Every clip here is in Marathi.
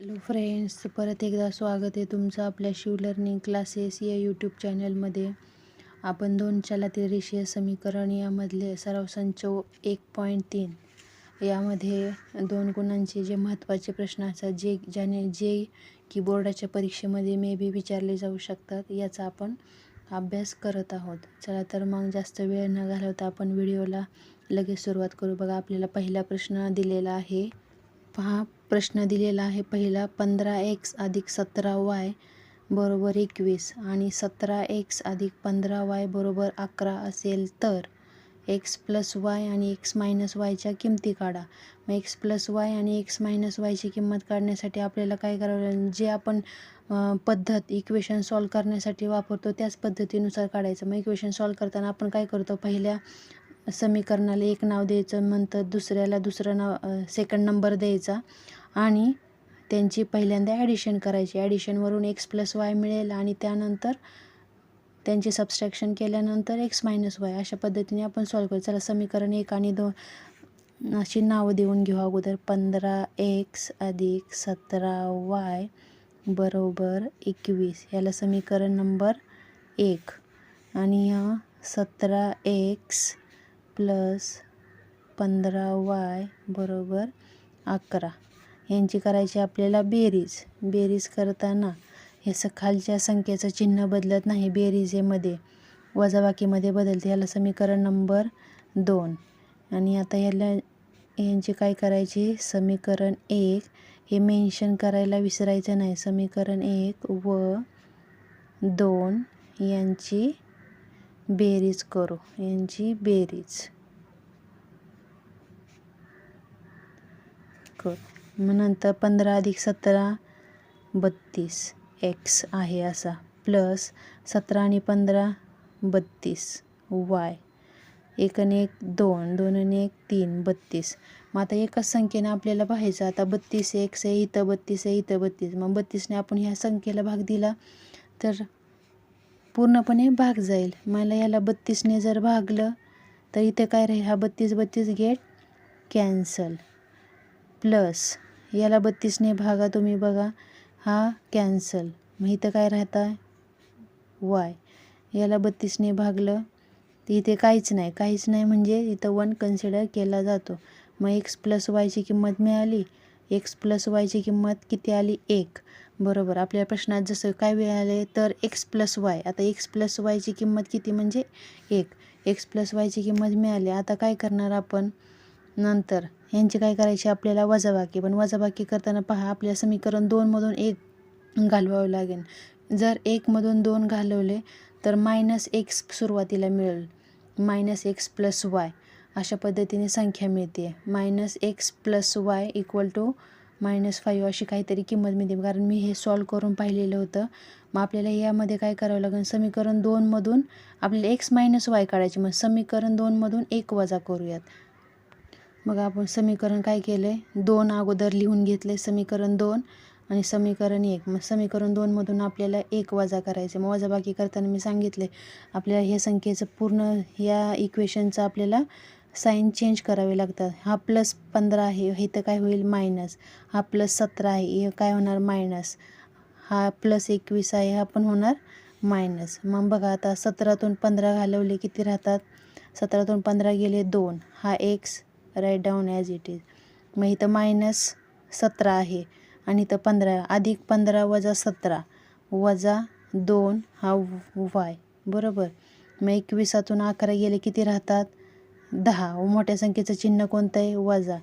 हॅलो फ्रेंड्स परत एकदा स्वागत आहे तुमचं आपल्या शिव लर्निंग क्लासेस या यूट्यूब चॅनलमध्ये. आपण दोन चलातील रेषीय समीकरण यामधले सराव संच एक पॉईंट तीन. यामध्ये दोन गुणांचे जे महत्त्वाचे प्रश्न असतात जे ज्याने जे की बोर्डाच्या परीक्षेमध्ये मे बी विचारले जाऊ शकतात याचा आपण अभ्यास करत आहोत. चला तर मग जास्त वेळ न घालवता आपण व्हिडिओला लगेच सुरुवात करू. बघा आपल्याला पहिला प्रश्न दिलेला आहे. पहा प्रश्न दिलेला आहे. पहिला पंधरा एक्स अधिक सतरा वाय बरोबर एकवीस आणि सतरा एक्स अधिक पंधरा वाय बरोबर अकरा असेल तर एक्स प्लस वाय आणि एक्स मायनस वायच्या किमती काढा. मग एक्स प्लस वाय आणि एक्स मायनस वायची किंमत काढण्यासाठी आपल्याला काय करावं लागेल? जे आपण पद्धत इक्वेशन सॉल्व करण्यासाठी वापरतो त्याच पद्धतीनुसार काढायचं. मग इक्वेशन सॉल्व करताना आपण काय करतो? पहिल्या समीकरणाला एक नाव द्यायचं म्हणतं दुसऱ्याला दुसरं नाव सेकंड नंबर द्यायचा आणि त्यांची पहिल्यांदा ॲडिशन करायची. ॲडिशनवरून एक्स प्लस वाय मिळेल आणि त्यानंतर त्यांचे सबस्ट्रॅक्शन केल्यानंतर एक्स मायनस वाय अशा पद्धतीने आपण सॉल्व करू. चला समीकरण एक आणि दोन अशी नावं देऊन घेऊ अगोदर. पंधरा एक्स अधिक सतरा वाय बरोबर एकवीस. याला समीकरण नंबर एक. आणि ह्या सतरा एक्स प्लस पंधरा वाय बरोबर अकरा. यांची करायची आपल्याला बेरीज. बेरीज करताना हे स खालच्या संख्येचं चिन्ह बदलत नाही. बेरीजेमध्ये वजाबाकीमध्ये बदलते. याला समीकरण नंबर दोन. आणि आता याला यांची काय करायची? समीकरण एक. हे मेन्शन करायला विसरायचं नाही. समीकरण एक व दोन यांची बेरीज करू. यांची बेरीज. करू मग नंतर पंधरा अधिक सतरा बत्तीस. एक्स आहे असा. प्लस सतरा आणि पंधरा बत्तीस. वाय एक आणि एक दोन. दोन आणि एक तीन बत्तीस. मग आता एकाच संख्येनं आपल्याला पाहायचं. आता बत्तीस एक्स आहे इथं बत्तीस आहे इथं बत्तीस. मग बत्तीसने आपण ह्या संख्येला भाग दिला. तर पूर्णपणे भाग जाईल. मला याला बत्तीसने जर भागलं तर इथे काय राहील? हा बत्तीस बत्तीस गेट कॅन्सल प्लस याला बत्तीसने भागा तुम्ही बघा. हा कॅन्सल मग इथं काय राहता? वाय याला बत्तीसने भागलं तर इथे काहीच नाही. काहीच नाही म्हणजे इथं वन कन्सिडर केला जातो. मग एक्स प्लस वायची किंमत मिळाली. एक्स प्लस वायची किंमत किती आली? एक. बरोबर. आपल्या प्रश्नात जसं काय मिळाले तर एक्स प्लस वाय आता एक्स प्लस वायची किंमत किती म्हणजे एक. एक्स प्लस वायची किंमत मिळाली. आता काय करणार आपण? नंतर. यांची काय करायची? आपल्याला वजाबाकी. पण वजाबाकी करताना पहा आपल्या समीकरण दोनमधून एक घालवावं लागेल. जर एकमधून दोन घालवले तर मायनस एक्स सुरुवातीला मिळेल. मायनस एक्स प्लस वाय अशा पद्धतीने संख्या मिळते. Minus x plus y equal to minus five अशी काहीतरी किंमत मिळते. कारण मी हे सॉल्व करून पाहिलेलं होतं. मग आपल्याला यामध्ये काय करावं लागेल? समीकरण दोनमधून आपल्याला एक्स मायनस वाय काढायचे. मग समीकरण दोनमधून एक वजा करूयात. मग आपण समीकरण काय केलं आहे दोन अगोदर लिहून घेतलं आहे समीकरण दोन आणि समीकरण एक. मग समीकरण दोनमधून आपल्याला एक वजा करायचे मग वजाबाकी करताना मी सांगितले आपल्याला हे संख्येचं पूर्ण या इक्वेशनचं आपल्याला साईन चेंज करावे लागतात. हा प्लस पंधरा आहे हे तर काय होईल? मायनस. हा प्लस सतरा आहे हे काय होणार? मायनस. हा प्लस एकवीस आहे हा पण होणार मायनस. मग बघा आता सतरातून पंधरा घालवले किती राहतात? सतरातून पंधरा गेले दोन. हा x right down as it is मग इथं मायनस सतरा आहे आणि इथं पंधरा अधिक पंधरा वजा सतरा वजा दोन हा वाय. बरोबर. मग एकविसातून अकरा गेले किती राहतात? दहा. मोठ्या संख्येचं चिन्ह कोणतं आहे वजा.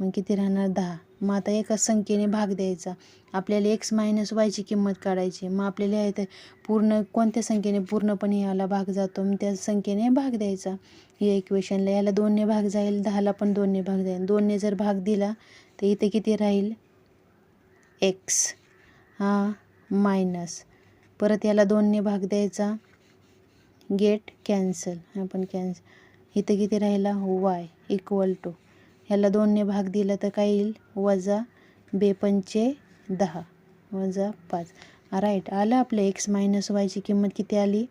मग किती राहणार? दहा. मग आता एकाच संख्येने भाग द्यायचा. आपल्याला एक्स मायनस वायची किंमत काढायची. मग आपल्याला इथे पूर्ण कोणत्या संख्येने पूर्णपणे याला भाग जातो? मग त्या संख्येने भाग द्यायचा. या इक्वेशनला याला दोनने भाग जाईल. दहाला पण दोनने भाग जाईल. दोनने जर भाग दिला तर इथे किती राहील? एक्स हा मायनस परत याला दोनने भाग द्यायचा. गेट कॅन्सल आपण कॅन्सल इथं किती राहिला? वाय इक्वल टू ह्याला दोनने भाग दिला तर काय येईल? वजा बेपंचे दहा. वजा पाच. राईट आलं आपलं एक्स मायनस वायची किंमत किती आली?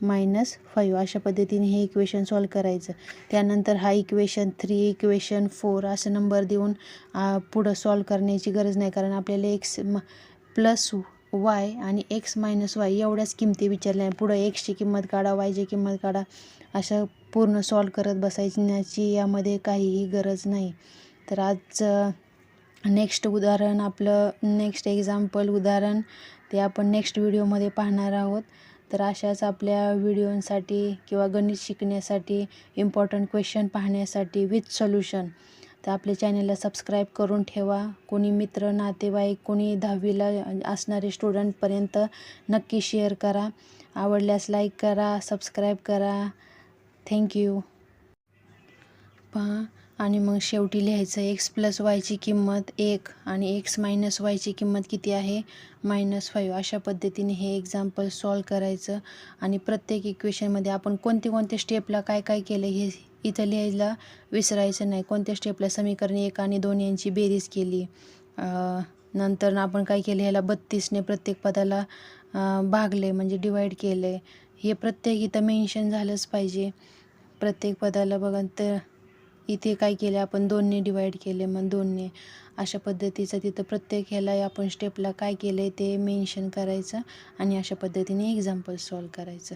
मायनस फाईव्ह अशा पद्धतीने हे इक्वेशन सॉल्व करायचं. त्यानंतर हा इक्वेशन थ्री इक्वेशन फोर असं नंबर देऊन पुढं सॉल्व करण्याची गरज नाही. कारण आपल्याला एक्स म प्लस वाय आणि एक्स मायनस वाय एवढ्याच किमती विचारल्या. आहे पुढं एक्सची किंमत काढा वायची किंमत काढा अशा पूर्ण सॉल्व करत बसायची. यामध्ये काहीही गरज नाही. तर आज नेक्स्ट उदाहरण आपलं नेक्स्ट एक्झाम्पल उदाहरण ते आपण नेक्स्ट व्हिडिओमध्ये पाहणार आहोत. तर अशाच आपल्या व्हिडिओंसाठी किंवा गणित शिकण्यासाठी इम्पॉर्टंट क्वेश्चन पाहण्यासाठी विथ सोल्युशन तर आपल्या चॅनलला सबस्क्राईब करून ठेवा. कोणी मित्र नातेवाईक कोणी दहावीला असणारे स्टुडंटपर्यंत नक्की शेअर करा. आवडल्यास लाईक करा सबस्क्राईब करा. थँक्यू पहा आणि मग शेवटी लिहायचं. एक्स प्लस वायची किंमत एक आणि एक्स मायनस वायची किंमत किती आहे? मायनस फाईव्ह अशा पद्धतीने हे एक्झाम्पल सॉल्व करायचं. आणि प्रत्येक इक्वेशनमध्ये आपण कोणते कोणते स्टेपला काय काय केलं हे इथं लिहायला विसरायचं नाही. कोणत्या स्टेपला समीकरण एक आणि दोन यांची बेरीज केली? नंतर आपण काय केलं? ह्याला बत्तीसने प्रत्येक पदाला भागले म्हणजे डिवाईड केले. हे प्रत्येक इथं मेन्शन झालंच पाहिजे. प्रत्येक पदाला बघा तर इथे काय केले? आपण दोनने डिवाईड केले मग दोनने अशा पद्धतीचं तिथं प्रत्येक ह्याला आपण स्टेपला काय केलं आहे ते मेन्शन करायचं आणि अशा पद्धतीने एक्झाम्पल सॉल्व करायचं.